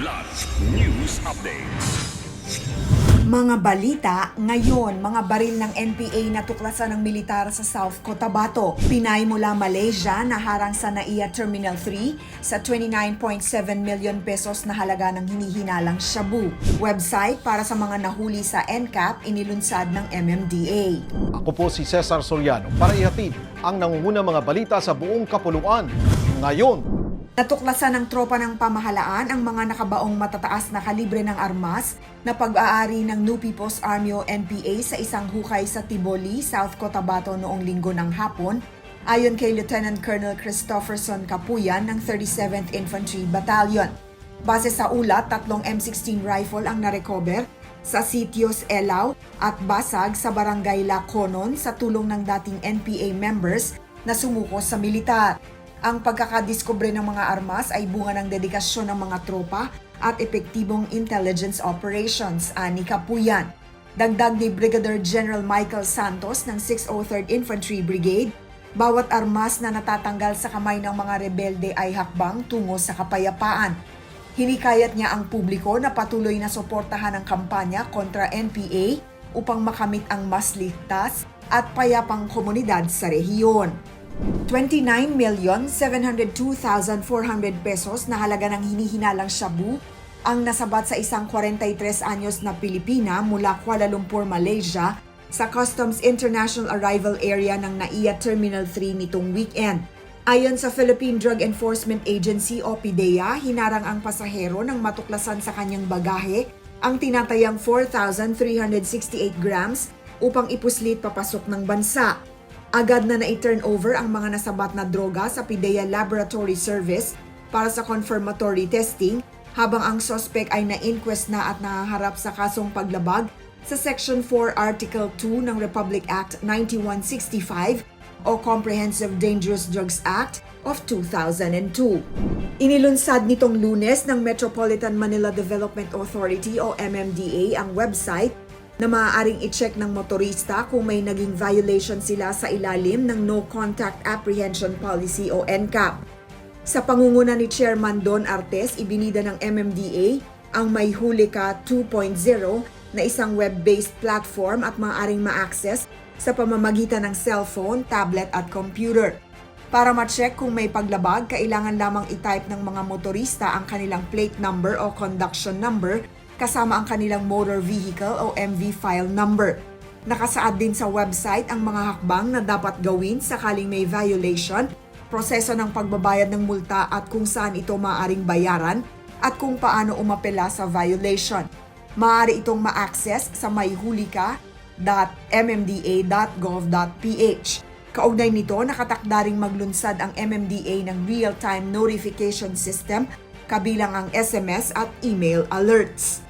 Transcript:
Kidlat News Updates. Mga balita, ngayon, mga baril ng NPA natuklasan ng militar sa South Cotabato. Pinay mula Malaysia na harang sa NAIA Terminal 3 sa 29.7 million pesos na halaga ng hinihinalang shabu. Website para sa mga nahuli sa NCAP inilunsad ng MMDA. Ako po si Cesar Soriano para ihatid ang nangungunang mga balita sa buong kapuluan. Ngayon, Natuklasan ng tropa ng pamahalaan ang mga nakabaong matataas na kalibre ng armas na pag-aari ng New People's Army o NPA sa isang hukay sa Tiboli, South Cotabato noong linggo ng hapon, ayon kay Lieutenant Colonel Christopherson Capuyan ng 37th Infantry Battalion. Base sa ulat, tatlong M16 rifle ang narecover sa Sitios Elaw at Basag sa Barangay Laconon sa tulong ng dating NPA members na sumuko sa militar. Ang pagkakadiskubre ng mga armas ay bunga ng dedikasyon ng mga tropa at epektibong intelligence operations, ani Kapuyan. Dagdag ni Brigadier General Michael Santos ng 603rd Infantry Brigade, bawat armas na natatanggal sa kamay ng mga rebelde ay hakbang tungo sa kapayapaan. Hinikayat niya ang publiko na patuloy na suportahan ang kampanya kontra NPA upang makamit ang mas ligtas at payapang komunidad sa rehiyon. 29,702,400 pesos na halaga ng hinihinalang shabu ang nasabat sa isang 43 anyos na Pilipina mula Kuala Lumpur, Malaysia sa Customs International Arrival Area ng NAIA Terminal 3 nitong weekend. Ayon sa Philippine Drug Enforcement Agency o PDEA, hinarang ang pasahero ng matuklasan sa kanyang bagahe ang tinatayang 4,368 grams upang ipuslit papasok ng bansa. Agad na na-turn over ang mga nasabat na droga sa PIDEA Laboratory Service para sa confirmatory testing habang ang suspect ay na-inquest na at nahaharap sa kasong paglabag sa Section 4 Article 2 ng Republic Act 9165 o Comprehensive Dangerous Drugs Act of 2002. Inilunsad nitong lunes ng Metropolitan Manila Development Authority o MMDA ang website na maaaring i-check ng motorista kung may naging violation sila sa ilalim ng No Contact Apprehension Policy o NCAP. Sa pangunguna ni Chairman Don Artes, ibinida ng MMDA ang May Huli Ka 2.0 na isang web-based platform at maaaring ma-access sa pamamagitan ng cellphone, tablet at computer. Para ma-check kung may paglabag, kailangan lamang i-type ng mga motorista ang kanilang plate number o conduction number kasama ang kanilang motor vehicle o MV file number. Nakasaad din sa website ang mga hakbang na dapat gawin sakaling may violation, proseso ng pagbabayad ng multa at kung saan ito maaaring bayaran at kung paano umapela sa violation. Maaari itong ma-access sa mayhulika.mmda.gov.ph. Kaugnay nito, nakatakda ring maglunsad ang MMDA ng real-time notification system kabilang ang SMS at email alerts.